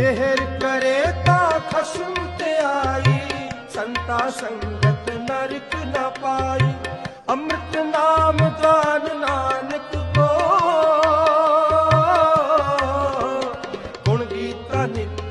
ਮਿਹਰ ਕਰੇ ਤਾਂ ਖਸ਼ਮ ਤੇ ਆਈ। ਸੰਤਾ ਸੰਗਤ ਨਰਕ ਨਾ ਪਾਈ। ਅੰਮ੍ਰਿਤ ਨਾਮ ਦਾਨ ਨਾਨਕ ਕੋ। ਗੁਣ ਗੀਤਾ ਨਿਤ